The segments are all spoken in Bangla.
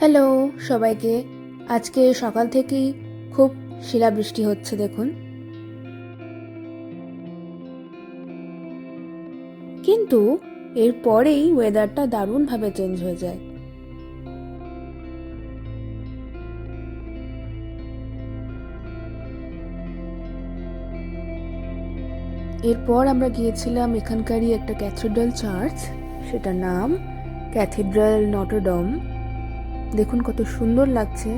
হ্যালো, সবাইকে। আজকে সকাল থেকেই খুব শিলাবৃষ্টি হচ্ছে, দেখুন। কিন্তু এরপরেই ওয়েদারটা দারুণভাবে চেঞ্জ হয়ে যায়। এরপর আমরা গিয়েছিলাম এখানকারই একটা ক্যাথিড্রাল চার্চ সেটার নাম ক্যাথিড্রাল নটরডম দেখুন কত সুন্দর লাগছে।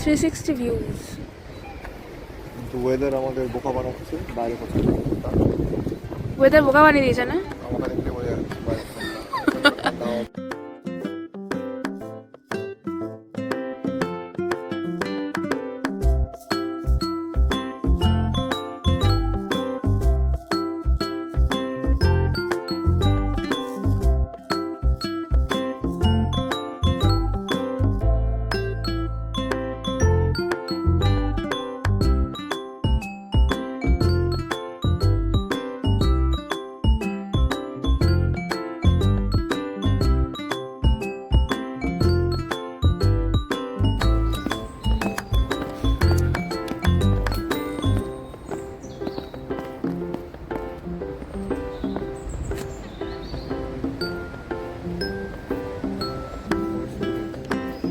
থ্রি সিক্সটি ভিউজ কিন্তু ওয়েদার আমাদের বোকা বানাচ্ছে বাইরে কোথাও ওয়েদার বোকা বানিয়ে দিয়েছে না? আমাকে দেখলে বোঝা যাচ্ছে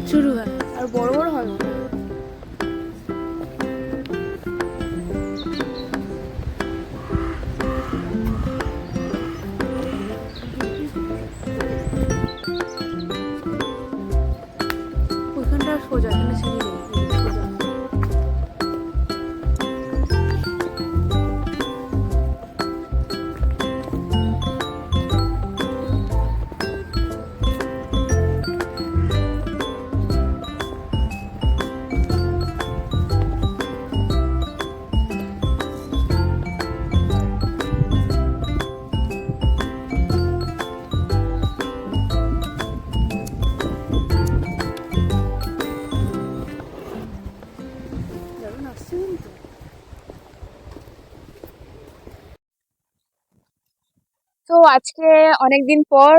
শুরু হয়। আর বড় বড় হয় মনে আজকে অনেকদিন পর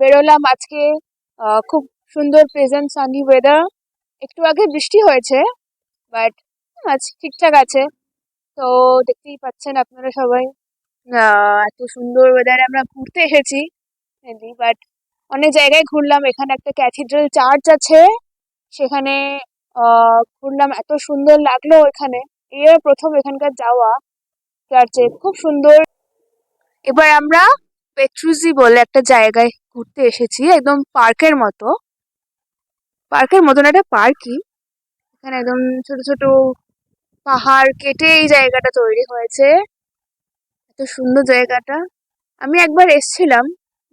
বেরোলাম আজকে খুব সুন্দর প্রেজেন্ট সানি ওয়েদার একটু আগে বৃষ্টি হয়েছে বাট আজ ঠিকঠাক আছে। তো দেখতেই পাচ্ছেন আপনারা সবাই এত সুন্দর ওয়েদারে আমরা ঘুরতে এসেছি বাট অনেক জায়গায় ঘুরলাম। এখানে একটা ক্যাথিড্রাল চার্চ আছে, সেখানে ঘুরলাম। এত সুন্দর লাগল এখানে এর প্রথম এখানকার যাওয়া চার্চে খুব সুন্দর এবার আমরা পেট্রুজি বলে একটা জায়গায় ঘুরতে এসেছি, একদম পার্কের মতো। পার্কের মতন একটা পার্কই এখানে একদম ছোট ছোট পাহাড় কেটে এই জায়গাটা তৈরি হয়েছে। এত সুন্দর জায়গাটা। আমি একবার এসছিলাম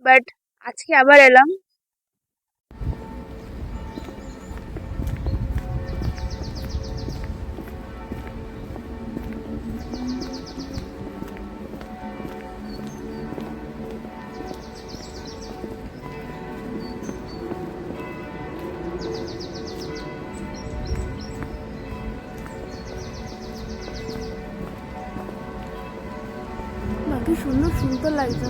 বাট আজকে আবার এলাম। সুন্দর সুন্দর লাগছে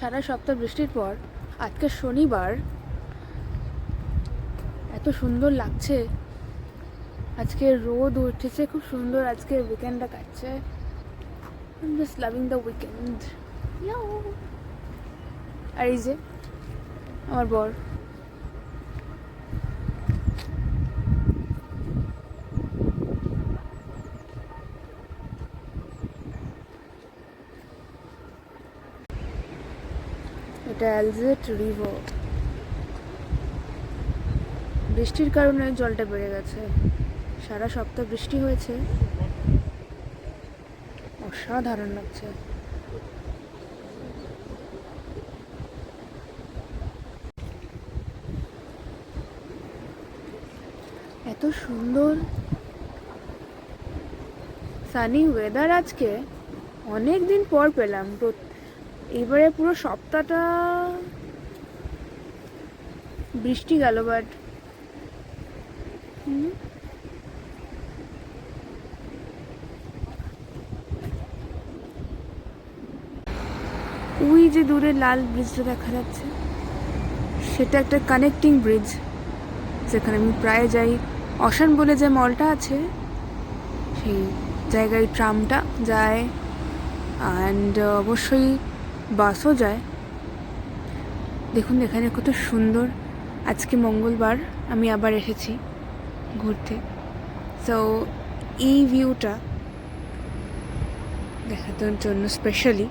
সারা সপ্তাহ বৃষ্টির পর, আজকে শনিবার, এত সুন্দর লাগছে। আজকে রোদ উঠেছে, খুব সুন্দর আজকে উইকেন্ডটা কাটছে। I'm just loving! আর এই যে, আমার বর। এটা অ্যালজেট রিভার। বৃষ্টির কারণে জলটা বেড়ে গেছে। সারা সপ্তাহ বৃষ্টি হয়েছে। অসাধারণ লাগছে। এত সুন্দর সানি ওয়েদার আজকে অনেক দিন পর পেলাম। প্রত- এবারে পুরো সপ্তাহটা বৃষ্টি গেল বাট ওই যে দূরে লাল ব্রিজটা দেখা যাচ্ছে, সেটা একটা কানেক্টিং ব্রিজ যেখানে আমি প্রায় যাই। অশান বলে যে মলটা আছে, সেই জায়গায় ট্রামটা যায় অ্যান্ড অবশ্যই বাসও যায়। দেখুন, এখানে কত সুন্দর। আজকে মঙ্গলবার, আমি আবার এসেছি ঘুরতে। সো এই ভিউটা দেখানোর জন্য স্পেশালি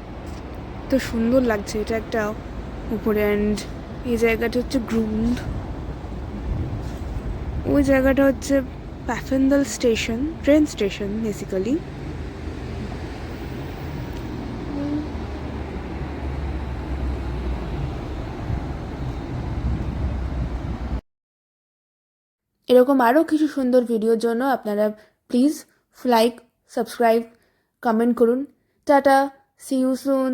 তো সুন্দর লাগছে। এটা একটা উপরে অ্যান্ড এই জায়গাটা হচ্ছে গ্রুন্ড ওই জায়গাটা হচ্ছে Pfaffenthal station train station basically এরকম আরও কিছু সুন্দর ভিডিওর জন্য আপনারা প্লিজ লাইক সাবস্ক্রাইব কমেন্ট করুন। Tata see you soon